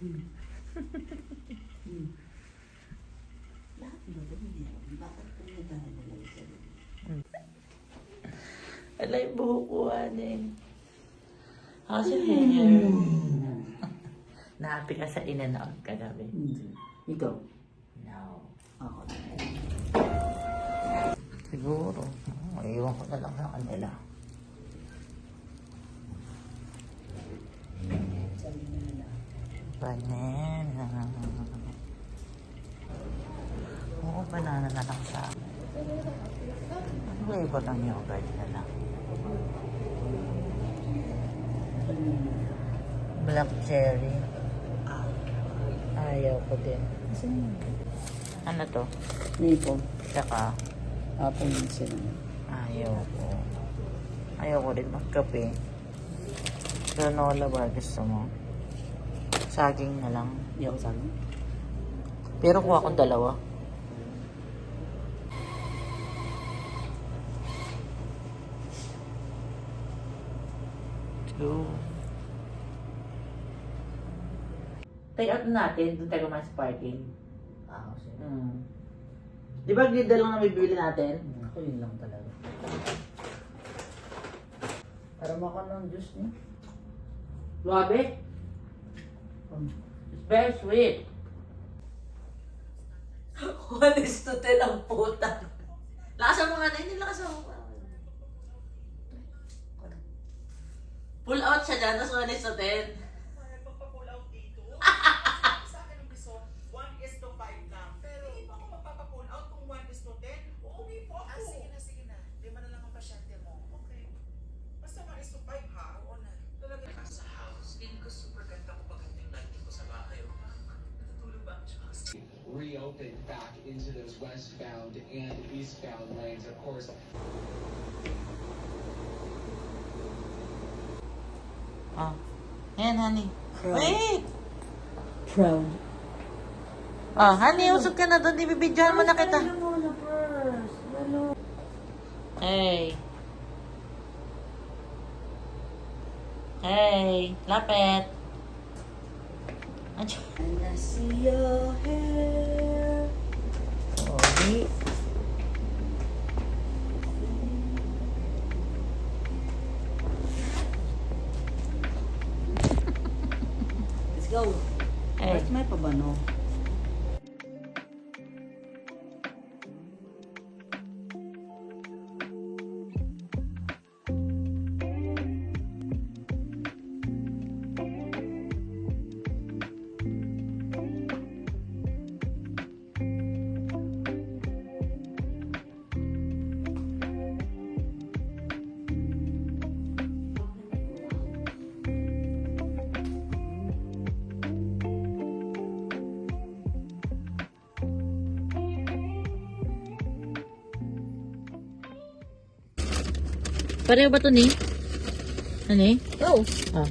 Lahat ba ba naman? Bakit sarili? Alay, buhok ko, ane. How's your hair? Nahappy ka sa in and out kagabi. Hindi. Ikaw? No. Ako. Siguro. Iwan ko na lang sa kanila. Sabi na nila. Banana. Oo, banana na lang sa akin. Ano flavor ng yogurt na lang? Black cherry. Ayaw ko din. Ano to? Maple. Tsaka, Apple din sila. ayaw ko. Ayaw ko rin magkape. Granola ba gusto mo? Saging na lang. Hindi ako sabi. Pero kuha ko dalawa. Two. Take out na natin. Doon tayo kumain sa parking. Ah, kasi. Hmm. Di ba grida lang na may bibili natin? Ako yun lang talaga. Para maka ng juice niya. Grabe. It's very sweet. One is to ten ang puta. Lakas mo nga na, hindi lakas mo. Pull out siya dyan, tapos one is to ten. Into those westbound and eastbound lanes. Of course, Ah. Ayan, honey. Proud. Wait! Proud. Ah, honey, usog ka na doon. Ibibidyohan mo na kita. mo na. Hello. Hey. Hey, lapit. Andiyo. And I see your hair. Sorry. Let's go. Hey. Ba't may pabano? Pareho ba to ni? Ano eh? Oo. Ah.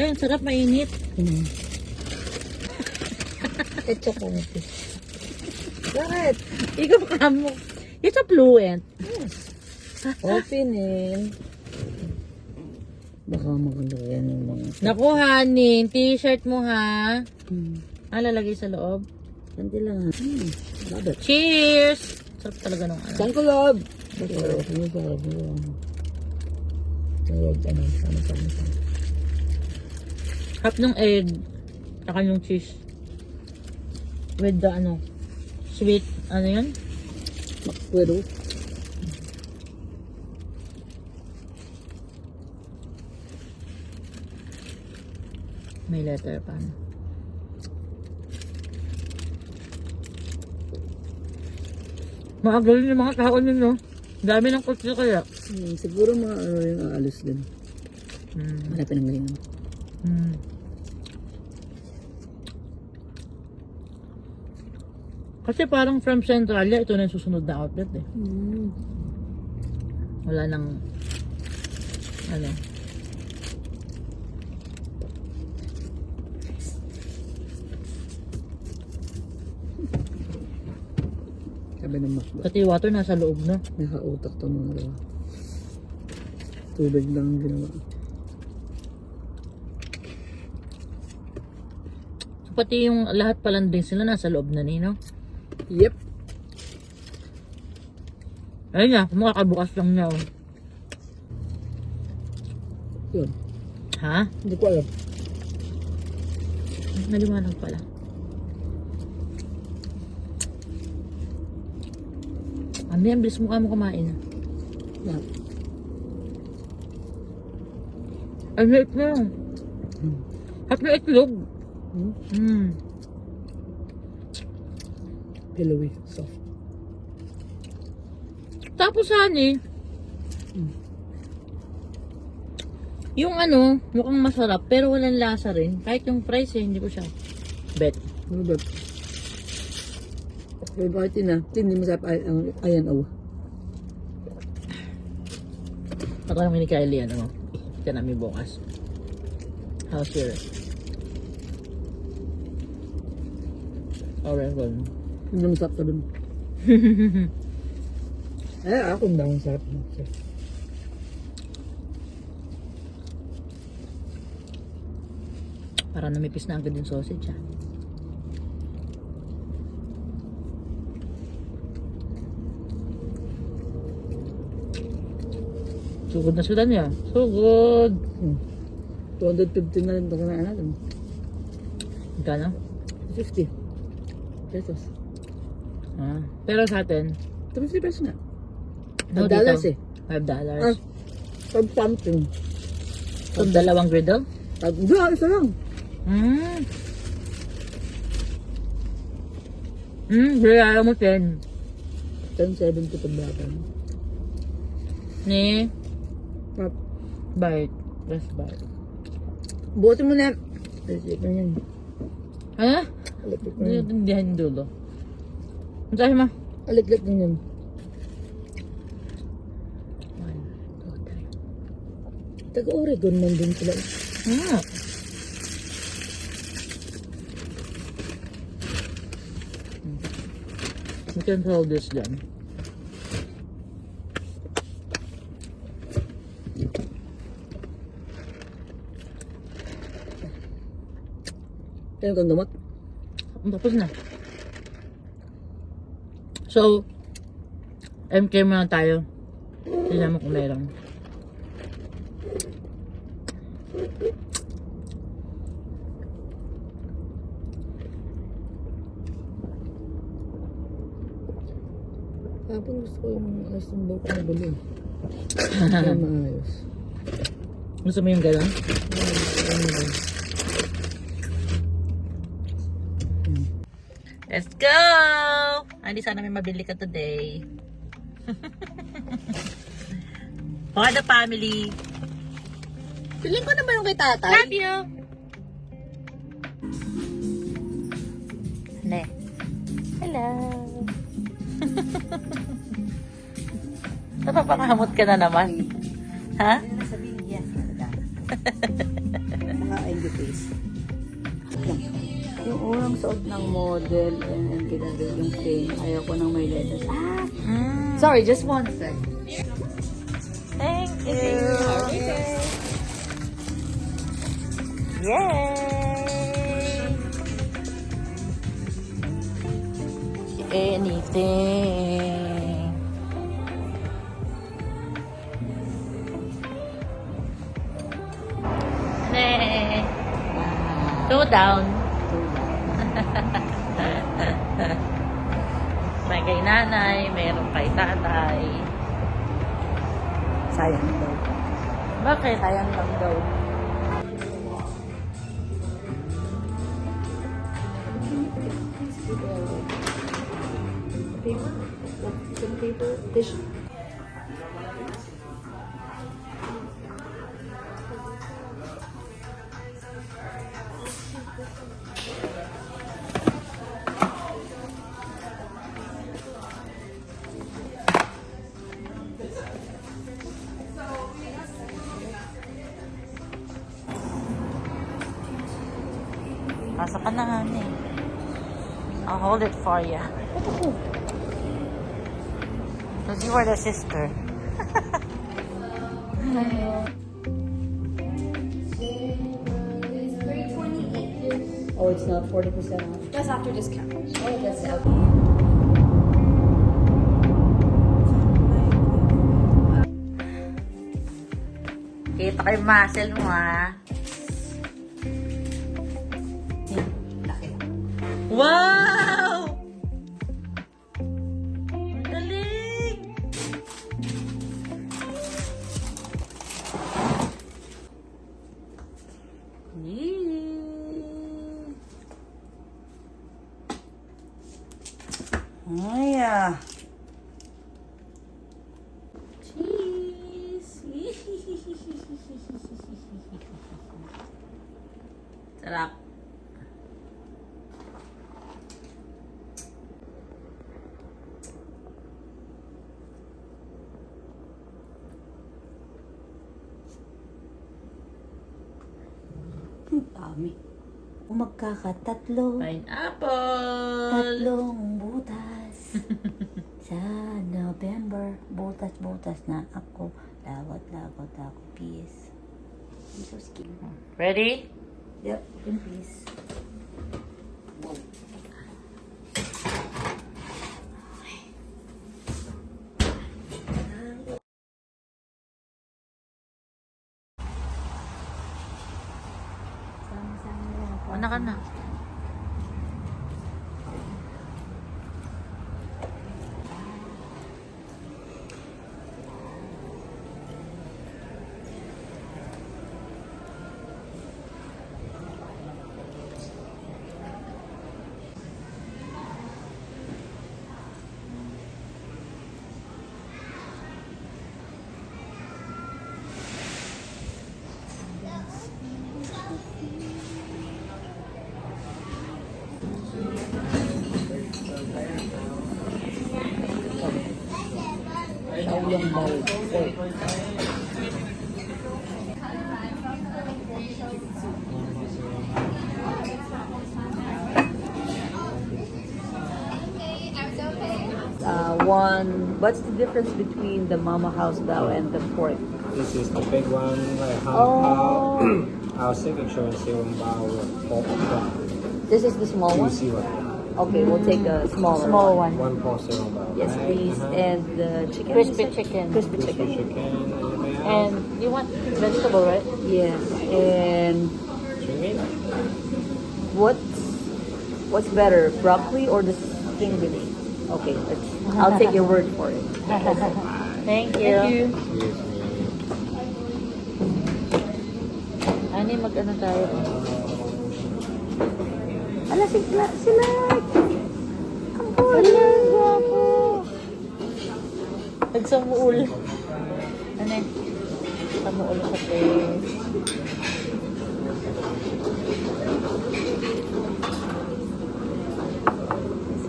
Ayun, sarap mainit. Mm. Ito ko. Bakit? Ikaw ka mo. It's a fluent. Open eh. Baka maganda yan yung mga... Naku, honey. T-shirt mo, ha? Hmm. Ah, lalagay sa loob. Ganti lang ha. Hmm. Love it. Cheers! Sarap talaga nung ano. Saan ko love? Ito, ano ba? Tawag ano, ano, ano, ano. Half nung egg. Saka yung cheese. With the ano. Sweet. Ano yun? Makwero. May letter pa. no? Maagaling yung mga tao ninyo. Dami ng kutsi kaya. Hmm, siguro mga ano yung aalis din. Hmm. Hanapin ng galing. Hmm. Kasi parang from Centralia, ito na yung susunod na outlet eh. Hmm. Wala nang, ano, Sabi ng pati water nasa loob na. Nakautak to mga dalawa. Tubig lang ang ginawa. pati yung lahat palang drinks nila nasa loob na nino. Yep. Ayun nga, makakabukas lang niya. oh. Yun. Ha? Hindi ko alam. Naliwanag pala. Yan, bilis mo ka mo kumain. Yan. Ay, late na. At na itlog. Hmm? Hmm. Pillowy. Soft. Tapos honey, yung ano, mukhang masarap, pero walang lasa rin. Kahit yung fries eh, hindi ko siya bet. Ano ba? Okay, bakit yun ah? Hindi masarap ay, ang ayan awa. Ako naman ni Kylie, ano, kita namin bukas. How's your Oregon? Hindi masarap ka dun. Eh, ako na ang sarap. Para namipis na agad yung sausage, ah. Sugod na sila niya. Sugod! Hmm. 250 na rin ito kanain natin. Magkano? 50 pesos. Ah. Pero sa atin, 50 pesos na. no, Five dollars dito, eh. Five dollars. Ah, Pag something. Itong dalawang griddle? Pag, hindi, isa lang. Hmm. Hmm, kaya mo 10. 10.70 pag bata. Ni, Pap, bite. Last bite. buti mo na. Isipin yun. Ha? Aliklik na Hindi yun. natindihan yung dulo. Ang sabi mo? Aliklik na yun. Taga-Oregon man din sila. Hmm. You can hold this dyan. Kaya kang gamot. Tapos na. So, MK muna tayo. Tingnan mo kung meron. Kapag gusto ko yung alas ng bawat na bali. Kaya maayos. Gusto mo yung gano'n? Ano ba? Let's go! Hindi sana may mabili ka today. For the family. Piling ko na ba yung kay tatay? Love you! Ne. Hello! Napapangamot ka na naman. Ha? Ano sabihin niya? Mga english. Yung unang suot ng model and ginagay yung frame, ayaw ko nang may letters. Ah! Mm. Sorry, just one sec. Thank you! Yay! Anything. Two down. May kay nanay, meron kay tatay. Sayang daw. Bakit? Sayang lang daw. Paper? Some paper? Tissue? Pasok ka na, honey. Eh. I'll hold it for you. Because you are the sister. Oh, Oh, it's not 40% off. That's after discount. Oh, that's out. Kita ko yung muscle mo, ha? 哇 Dami. Magkakatatlo. Pineapple! Tatlong butas. Sa November, butas-butas na ako. Lawat-lawat ako. Peace. I'm so skinny. Ready? Yep, in peace. Ano ka na? Uh, one, what's the difference between the mama house bao and the pork? This is the big one, like half Oh. Our signature is bao with pork. This is the small Two one? Zero. Okay, we'll take a smaller Small one. one. One pork serum bao. Yes, right? please. Uh-huh. And the chicken? Crispy you said? chicken. Crispy Crispy chicken. chicken. Anything else? And you want vegetable, right? Yes. And String meat? what, what's better, broccoli or the stingray? Okay, let's, I'll take your word for it. Thank you. Thank you. Excuse me. Ani, mag-ano tayo? Ala, sila, sila. Wala, gwapo. Nagsamuul. Ano eh? Samuul sa place.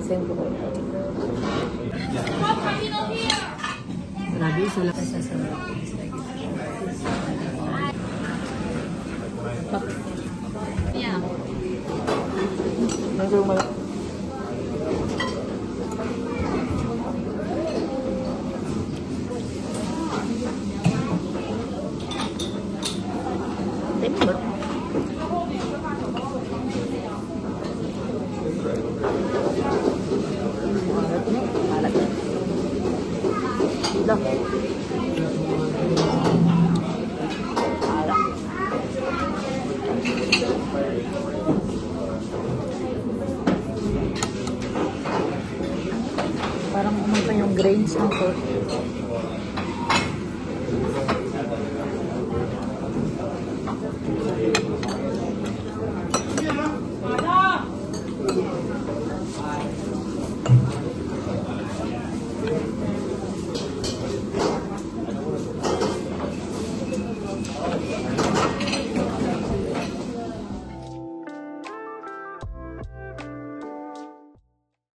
Same ko. Grabe, sila ka sa sarap. para kumanta yung grains ng turkey.